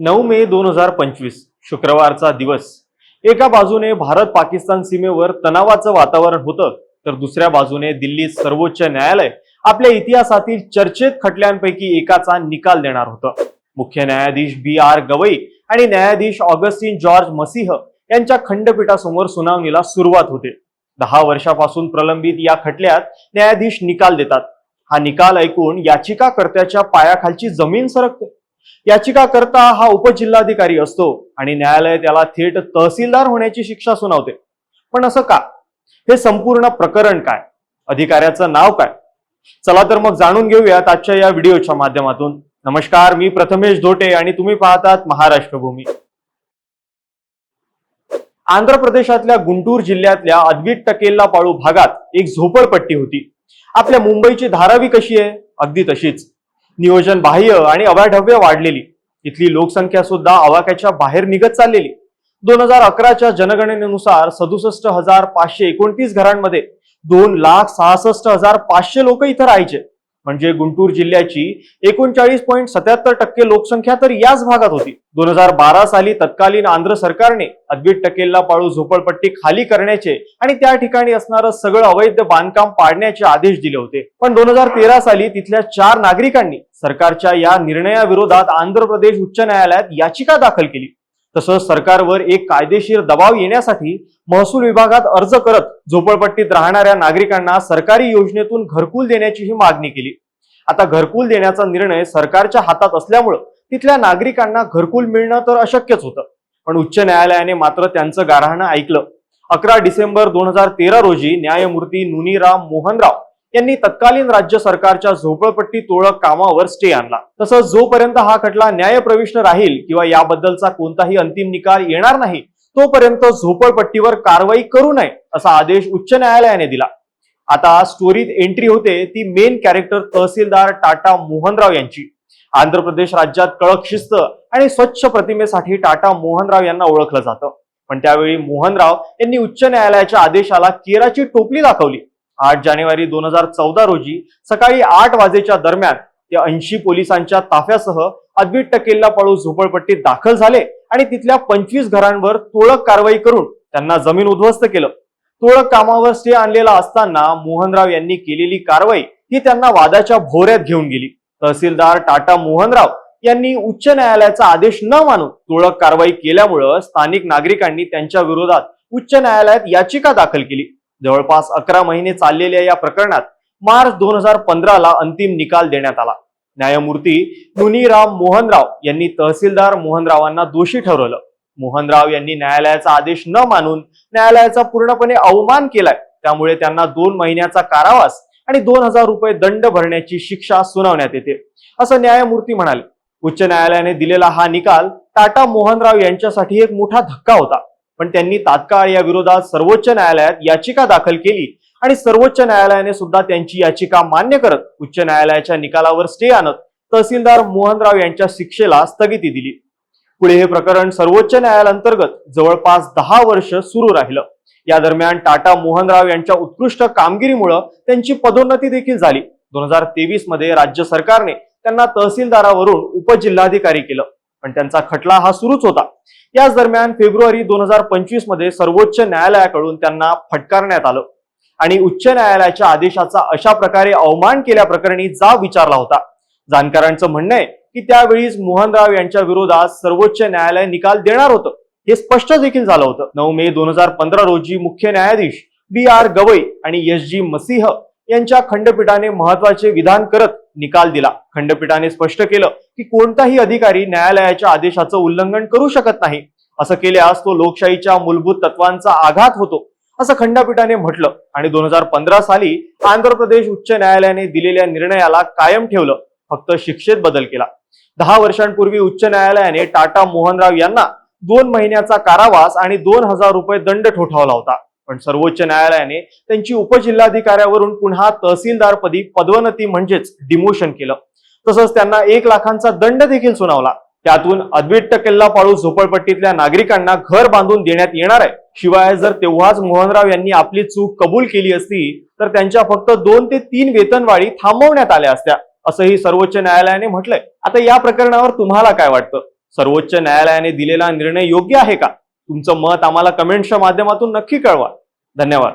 नऊ मे दोन हजार पंचवीस शुक्रवारचा दिवस. एका बाजूने भारत पाकिस्तान सीमेवर तणावाचं वातावरण होतं तर दुसऱ्या बाजूने दिल्लीत सर्वोच्च न्यायालय आपल्या इतिहासातील चर्चेत खटल्यांपैकी एकाचा निकाल देणार होतं. मुख्य न्यायाधीश बी आर गवई आणि न्यायाधीश ऑगस्टिन जॉर्ज मसीह यांच्या खंडपीठासमोर सुनावणीला सुरुवात होते. दहा वर्षापासून प्रलंबित या खटल्यात न्यायाधीश निकाल देतात. हा निकाल ऐकून याचिकाकर्त्याच्या पायाखालची जमीन सरकते. याचिकाकर्ता हा उपजिल्हाधिकारी असतो आणि न्यायालय त्याला थेट तहसीलदार होण्याची शिक्षा सुनावते. पण असं का? हे संपूर्ण प्रकरण काय? अधिकाऱ्याचं नाव काय? चला तर मग जाणून घेऊयात आजच्या या व्हिडिओच्या माध्यमातून. नमस्कार मी प्रथमेश धोटे आणि तुम्ही पाहतात महाराष्ट्र भूमी आंध्र प्रदेशातल्या गुंटूर जिल्ह्यातल्या अद्वित टकेल्ला पाळू भागात एक झोपडपट्टी होती. आपल्या मुंबईची धारावी कशी आहे? अगदी तशीच. नियोजन बाह्य आणि अवाढव्य वाढलेली. इथली लोकसंख्या सुद्धा आवाक्याच्या बाहेर निघत चाललेली. दोन हजार अकराच्या जनगणनेनुसार सदुसष्ट हजार पाचशे एकोणतीस घरांमध्ये दोन लाख सहासष्ट हजार पाचशे लोक इथं राहायचे. म्हणजे गुंटूर जिल्ह्याची एकोणचाळीस पॉईंट सत्याहत्तर टक्के लोकसंख्या तर याच भागात होती. दोन हजार बारा साली तत्कालीन आंध्र सरकारने अद्वित टकेलला पाळू झोपडपट्टी खाली करण्याचे आणि त्या ठिकाणी असणारं सगळं अवैध बांधकाम पाडण्याचे आदेश दिले होते. पण दोन हजार तेरा साली तिथल्या चार नागरिकांनी सरकारच्या या निर्णयाविरोधात आंध्र प्रदेश उच्च न्यायालयात याचिका दाखल केली. तसंच सरकारवर एक कायदेशीर दबाव येण्यासाठी महसूल विभागात अर्ज करत झोपडपट्टीत राहणाऱ्या नागरिकांना सरकारी योजनेतून घरकुल देण्याचीही मागणी केली. आता घरकुल देण्याचा निर्णय सरकारच्या हातात असल्यामुळं तिथल्या नागरिकांना घरकुल मिळणं तर अशक्यच होतं. पण उच्च न्यायालयाने मात्र त्यांचं गारहाणं ऐकलं. अकरा डिसेंबर दोन हजार तेरा रोजी न्यायमूर्ती नुनीराम मोहनराव यांनी तत्कालीन राज्य सरकारच्या झोपडपट्टी तोळक कामावर स्टे आणला. तसंच जोपर्यंत हा खटला न्यायप्रविष्ट राहील किंवा याबद्दलचा कोणताही अंतिम निकाल येणार नाही तोपर्यंत झोपडपट्टीवर कारवाई करू नये असा आदेश उच्च न्यायालयाने दिला. आता स्टोरीत एंट्री होते ती मेन कॅरेक्टर तहसीलदार टाटा मोहनराव यांची. आंध्र प्रदेश राज्यात कळक शिस्त आणि स्वच्छ प्रतिमेसाठी टाटा मोहनराव यांना ओळखलं जातं. पण त्यावेळी मोहनराव यांनी उच्च न्यायालयाच्या आदेशाला केराची टोपली दाखवली. आठ जानेवारी दोन हजार चौदा रोजी सकाळी आठ वाजेच्या दरम्यान ते ऐंशी पोलिसांच्या ताफ्यासह अद्वित टकेल्ला पळू झोपडपट्टीत दाखल झाले आणि तिथल्या पंचवीस घरांवर तोळक कारवाई करून त्यांना जमीन उद्ध्वस्त केलं. तोळक कामावर स्टे आणलेला असताना मोहनराव यांनी केलेली कारवाई ही त्यांना वादाच्या भोऱ्यात घेऊन गेली. तहसीलदार टाटा मोहनराव यांनी उच्च न्यायालयाचा आदेश न मानून तुळक कारवाई केल्यामुळं स्थानिक नागरिकांनी त्यांच्या विरोधात उच्च न्यायालयात याचिका दाखल केली. जवळपास अकरा महिने चाललेल्या या प्रकरणात मार्च दोन हजार पंधराला अंतिम निकाल देण्यात आला. न्यायमूर्ती मुनीराम मोहनराव यांनी तहसीलदार मोहनरावांना दोषी ठरवलं. मोहनराव यांनी न्यायालयाचा आदेश न मानून न्यायालयाचा पूर्णपणे अवमान केलाय. त्यामुळे त्यांना दोन महिन्याचा कारावास आणि दोन हजार रुपये दंड भरण्याची शिक्षा सुनावण्यात येते. असं न्यायमूर्ती म्हणाले. उच्च न्यायालयाने दिलेला हा निकाल टाटा मोहनराव यांच्यासाठी एक मोठा धक्का होता. पण त्यांनी तात्काळ या विरोधात सर्वोच्च न्यायालयात याचिका दाखल केली. आणि सर्वोच्च न्यायालयाने सुद्धा त्यांची याचिका मान्य करत उच्च न्यायालयाच्या निकालावर स्टे आणत तहसीलदार मोहनराव यांच्या शिक्षेला स्थगिती दिली. पुढे हे प्रकरण सर्वोच्च न्यायालयांतर्गत जवळपास दहा वर्ष सुरू राहिलं. या दरम्यान टाटा मोहनराव यांच्या उत्कृष्ट कामगिरीमुळे त्यांची पदोन्नती देखील झाली. दोन हजार तेवीसमध्ये राज्य सरकारने त्यांना तहसीलदारावरून उपजिल्हाधिकारी केलं. पण त्यांचा खटला हा सुरूच होता. याच दरम्यान फेब्रुवारी दोन हजार पंचवीसमध्ये सर्वोच्च न्यायालयाकडून त्यांना फटकारण्यात आलं. आणि उच्च न्यायालयाच्या आदेशाचा अशा प्रकारे अवमान केल्याप्रकरणी जाब विचारला होता. जाणकारांचं म्हणणं आहे की त्यावेळीच मोहनराव यांच्या विरोधात सर्वोच्च न्यायालय निकाल देणार होतं. हे स्पष्ट देखील झालं होतं. नऊ मे दोन हजार पंधरा रोजी मुख्य न्यायाधीश बी आर गवई आणि एस जी मसीह यांच्या खंडपीठाने महत्त्वाचे विधान करत निकाल दिला. खंडपीठाने स्पष्ट केलं की कोणताही अधिकारी न्यायालयाच्या आदेशाचं उल्लंघन करू शकत नाही. असं केल्यास तो लोकशाहीच्या मूलभूत तत्वांचा आघात होतो असं खंडपीठाने म्हटलं. आणि दोन हजार पंधरा साली आंध्र प्रदेश उच्च न्यायालयाने दिलेल्या निर्णयाला कायम ठेवलं फक्त शिक्षेत बदल केला. दहा वर्षांपूर्वी उच्च न्यायालयाने टाटा मोहनराव यांना दोन महिन्याचा कारावास आणि दोन हजार रुपये दंड ठोठावला होता. पण सर्वोच्च न्यायालयाने त्यांची उपजिल्हाधिकाऱ्यावरून पुन्हा तहसीलदारपदी पदोन्नती म्हणजेच डिमोशन केलं. तसंच त्यांना एक लाखांचा दंड देखील सुनावला. त्यातून अद्विट किल्ला पाळू झोपडपट्टीतल्या नागरिकांना घर बांधून देण्यात येणार आहे. शिवाय जर तेव्हाच मोहनराव यांनी आपली चूक कबूल केली असती तर त्यांच्या फक्त दोन ते तीन वेतनवाढी थांबवण्यात आल्या असत्या असंही सर्वोच्च न्यायालयाने म्हटलंय. आता या प्रकरणावर तुम्हाला काय वाटतं? सर्वोच्च न्यायालयाने दिलेला निर्णय योग्य आहे का? तुमचं मत आम्हाला कमेंट्सच्या माध्यमातून नक्की कळवा. धन्यवाद.